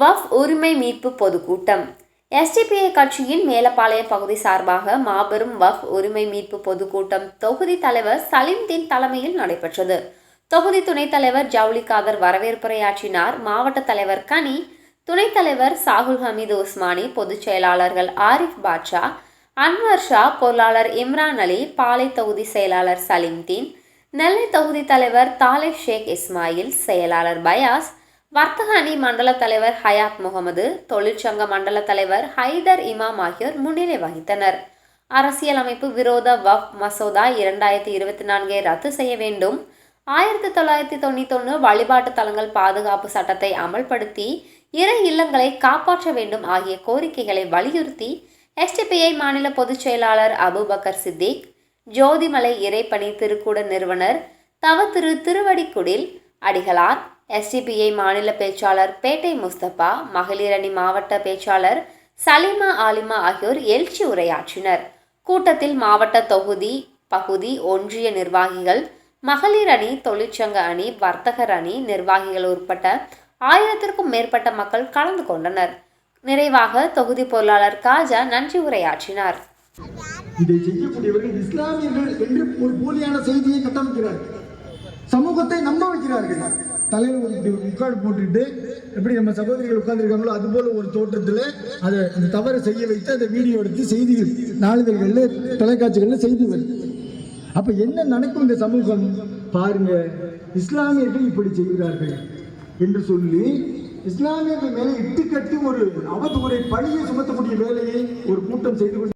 வஃப் உரிமை மீட்பு பொதுக்கூட்டம். எஸ்டிபிஐ கட்சியின் மேலப்பாளைய பகுதி சார்பாக மாபெரும் வஃப் உரிமை மீட்பு பொதுக்கூட்டம் தொகுதி தலைவர் சலீம்தீன் தலைமையில் நடைபெற்றது. தொகுதி துணைத் தலைவர் ஜவுளி காதர் வரவேற்புரையாற்றினார். மாவட்ட தலைவர் கனி துணைத் தலைவர் சாகுல் ஹமீது உஸ்மானி பொதுச் செயலாளர்கள் ஆரிஃப் பாட்ஷா அன்வர் ஷா பொருளாளர் இம்ரான் அலி பாலை தொகுதி செயலாளர் சலீம்தீன் நெல்லை தொகுதி தலைவர் தாலிப் ஷேக் இஸ்மாயில் செயலாளர் பயாஸ் வர்த்தக அணி மண்டல தலைவர் ஹயாத் முகமது தொழிற்சங்க மண்டல தலைவர் ஹைதர் இமாம் ஆகியோர் முன்னிலை வகித்தனர். அரசியலமைப்பு விரோத வஃப் மசோதா இரண்டாயிரத்தி இருபத்தி நான்கை ரத்து செய்ய வேண்டும். ஆயிரத்தி தொள்ளாயிரத்தி தொண்ணூத்தொன்று வழிபாட்டு தலங்கள் பாதுகாப்பு சட்டத்தை அமல்படுத்தி இறை இல்லங்களை காப்பாற்ற வேண்டும் ஆகிய கோரிக்கைகளை வலியுறுத்தி எஸ்டிபிஐ மாநில பொதுச் செயலாளர் அபுபக்கர் சித்திக் ஜோதிமலை இறைப்பணி திருக்கூட நிறுவனர் தவ திரு திருவடிக்குடில் அடிகளார் எஸ்டிபிஐ மாநில பேச்சாளர் பேட்டை முஸ்தபா மகளிர் அணி மாவட்ட பேச்சாளர் சலீமா ஆலிமா ஆகியோர் எழுச்சி உரையாற்றினர். கூட்டத்தில் மாவட்ட தொகுதி பகுதி ஒன்றிய நிர்வாகிகள் மகளிர் அணி தொழிற்சங்க அணி வர்த்தகர் அணி நிர்வாகிகள் உட்பட்ட ஆயிரத்திற்கும் மேற்பட்ட மக்கள் கலந்து கொண்டனர். நிறைவாக தொகுதி பொருளாளர் காஜா நன்றி உரையாற்றினார். இதை செய்யக்கூடியவர்கள் இஸ்லாமியர்கள் என்று ஒரு போலியான செய்தியை கட்டமைக்கிறார்கள். சமூகத்தை நம்ப வைக்கிறார்கள். தலையில் ஒரு இப்படி முக்காடு போட்டுட்டு எப்படி நம்ம சகோதரிகள் உட்கார்ந்துருக்காங்களோ அது போல ஒரு தோற்றத்தில் அதை அந்த தவறை செய்ய வைத்து அந்த வீடியோ எடுத்து செய்திகள் நாளிதழ்களில் தொலைக்காட்சிகளில் செய்தி வருது அப்போ என்ன நடக்கும் இந்த சமூகம்? பாருங்க இஸ்லாமியர்கள் இப்படி செய்கிறார்கள் என்று சொல்லி இஸ்லாமியர்கள் மேலே இட்டுக்கட்டி ஒரு அவதூறை பழியை சுமத்தக்கூடிய வேலையை ஒரு கூட்டம் செய்து கொண்டு